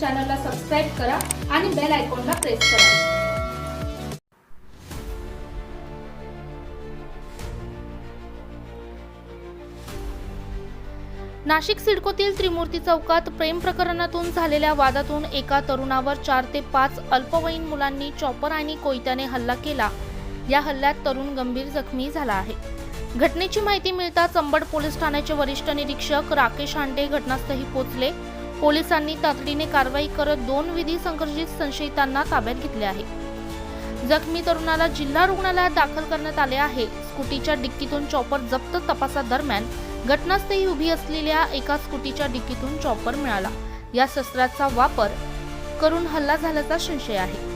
चॅनलला सबस्क्राईब करा आणि बेल आयकॉनला प्रेस करा. नाशिक सिडकोतील त्रिमूर्ती चौकात प्रेम प्रकरणातून झालेल्या वादातून एका तरुणावर चार ते पाच अल्पवयीन मुलांनी चॉपर आणि कोयत्याने हल्ला केला. या हल्ल्यात तरुण गंभीर जखमी झाला आहे. घटनेची माहिती मिळताच अंबड पोलीस ठाण्याचे वरिष्ठ निरीक्षक राकेश हांडे घटनास्थळी पोहोचले. पोलिसांनी तातडीने कारवाई करत दोन विधी संघर्षित संशयितांना ताब्यात घेतले आहे. जखमी तरुणाला जिल्हा रुग्णालयात दाखल करण्यात आले आहे. स्कूटीच्या डिक्कीतून चॉपर जप्त तपासादरम्यान घटनास्थळी उभी असलेल्या एका स्कूटीच्या डिक्कीतून चॉपर मिळाला. या शस्त्राचा वापर करून हल्ला झाल्याचा संशय आहे.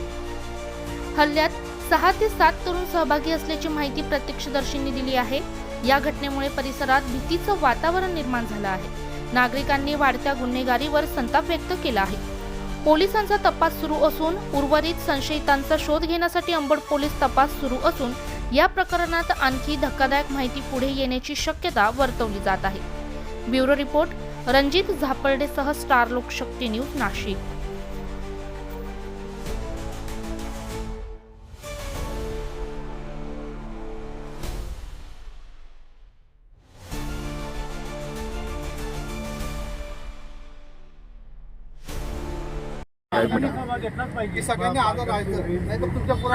हल्ल्यात सहा ते सात तरुण सहभागी असल्याची माहिती प्रत्यक्षदर्शींनी दिली आहे. या घटनेमुळे परिसरात भीतीचं वातावरण निर्माण झालं आहे. नागरिकांनी वाढत्या गुन्हेगारीवर संताप व्यक्त केला आहे. पोलिसांचा तपास सुरू असून उर्वरित संशयितांचा शोध घेण्यासाठी अंबड पोलीस तपास सुरू असून या प्रकरणात आणखी धक्कादायक माहिती पुढे येण्याची शक्यता वर्तवली जात आहे. ब्युरो रिपोर्ट रणजित झापर्डेसह स्टार लोकशक्ती न्यूज नाशिक.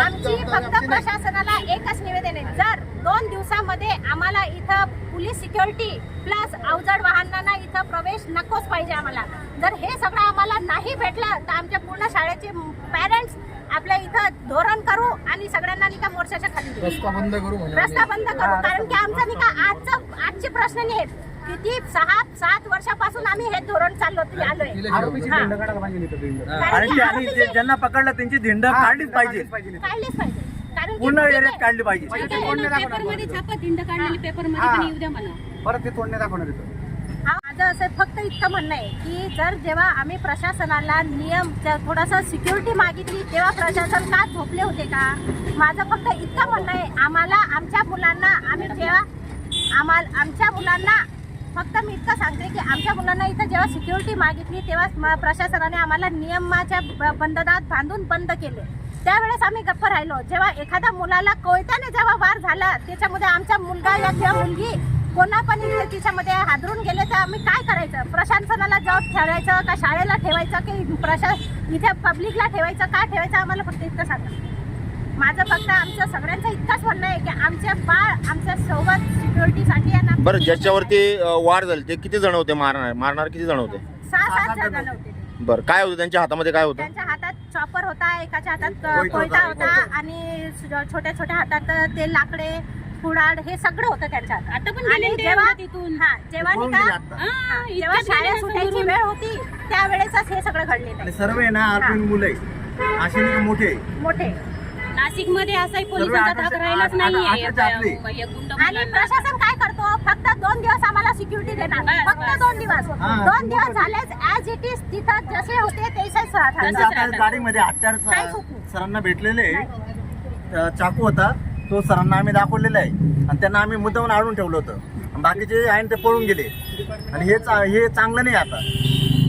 आमची फक्त प्रशासनाला एकच निवेदन आहे. जर दोन दिवसामध्ये आम्हाला इथं पोलीस सिक्युरिटी प्लस अवजड वाहनांना इथं प्रवेश नकोच पाहिजे आम्हाला. जर हे सगळं आम्हाला नाही भेटलं तर आमच्या पूर्ण शाळेचे पॅरेंट्स आपल्या इथं धोरण करू आणि सगळ्यांना नाही का मोर्चाच्या खाली. रस्ता बंद करू रस्ता बंद करू कारण की आमचा नाही का आजचं आजचे प्रश्न नाही आहेत किती? सहा सात वर्षापासून आम्ही हे धोरण चाललो आलोय. आरोपीची हा. धिंड काढायला पाहिजे इथं धिंड. कारण की आणि आरोपीचे- ज्यांना पकडलं त्यांची धिंड काढलीच पाहिजे. काढलीच पाहिजे. कारण की पूर्ण कुठे एरियात काढली पाहिजे. पेपरमध्ये छापा दिंड काढलेली पेपरमध्ये. पण येऊ द्या मला परत ते दाखवणार इथं. माझं असं फक्त इतकं म्हणणं आहे की जर जेव्हा आम्ही प्रशासनाला नियम थोडासा सिक्युरिटी मागितली तेव्हा प्रशासन का झोपले होते का? माझं फक्त इतकं म्हणणं आहे आम्हाला आमच्या मुलांना आम्ही जेव्हा आम्हाला आमच्या मुलांना फक्त मी इतकं सांगते की आमच्या मुलांना इथं जेव्हा सिक्युरिटी मागितली तेव्हा प्रशासनाने आम्हाला नियमाच्या ब- बंधनात बांधून बंद केले. त्यावेळेस आम्ही गप्प राहिलो. जेव्हा एखाद्या मुलाला कोयत्याने जेव्हा वार झाला त्याच्यामध्ये आमचा मुलगा या किंवा मुलगी कोणा पण इथे तिच्यामध्ये हादरून गेले तर आम्ही काय करायचं? प्रशासनाला जॉब ठेवायचं का शाळेला ठेवायचं की प्रशा इथे पब्लिकला ठेवायचं? का ठेवायचं? आम्हाला फक्त इतकं सांगा. माझं फक्त आमचं सगळ्यांचं इतकंच म्हणणं आहे की आमच्या बाळ आमच्यासोबत सिक्युरिटीसाठी यांना बरं ज्याच्यावरती अ, वार झाले ते किती जण होते मारणार? मारणार किती जण होते? सहा सात जण होते. ते. बरं काय होतं? त्यांच्या हातामध्ये काय होतं? त्यांच्या हातात चॉपर होता एकाच्या हातात कोयता कोयता होता, होता. आणि छोट्या छोट्या हातात ते लाकडे कुडाड हे सगळं होतं त्यांच्या हातात. आता पण आणि जेव्हा तिथून. हा जेव्हा पळून गेले आता. हा, जेव्हा शाळा सुटायची समोरून. वेळ होती त्यावेळेसच हे सगळं घडलेलं आणि आहे सर्व आहे ना आरोपी मुलं. आहे असे नाही का मोठे? आहे. मोठे. नाशिकमध्ये असाही पोलिसांचा धाक राहिलाच नाहीये. गुंड आणि. प्रशासन काय करतो? फक्त दोन दिवस आम्हाला सिक्युरिटी देणार. फक्त. दोन दिवस. दोन दिवस झालेच ऍज इट इज तिथं जसे होते तसेच राहतात. गाडीमध्ये हत्यार? सरांना भेटलेले. चाकू होता. तो सरांना आम्ही दाखवलेला आहे. आणि त्यांना आम्ही मुद्दामून आणून ठेवलं होतं. आणि बाकीचे आहे ते पळून गेले. आणि हे चा- हे चांगलं नाही आता.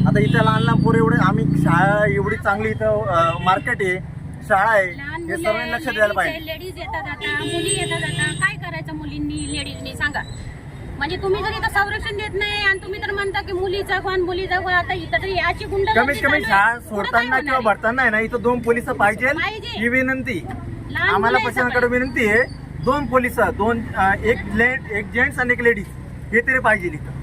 आता इथं लहान लहान पोरं एवढे आम्ही शाळा एवढी चांगली इथं मार्केट आहे. शाळा आहे. हे मुले सर्वांनी लक्ष द्यायला पाहिजे. लेडीज येतात आता मुली येतात आता. काय करायचं मुलींनी लेडीजनी सांगा. म्हणजे तुम्ही जर इथं संरक्षण देत नाही आणि तुम्ही तर म्हणता की मुलीचा कोण मुलीचा कोण आता इथं तर याची गुंड कमीत कमी शाळा सोडताना किंवा भरताना आहे ना इथं दोन पोलीस पाहिजे. ही विनंती. आम्हाला मुलं प्रशासनाकडे विनंती आहे दोन पोलीस दोन एक जेंट्स आणि एक लेडीज हे तरी पाहिजे इथं.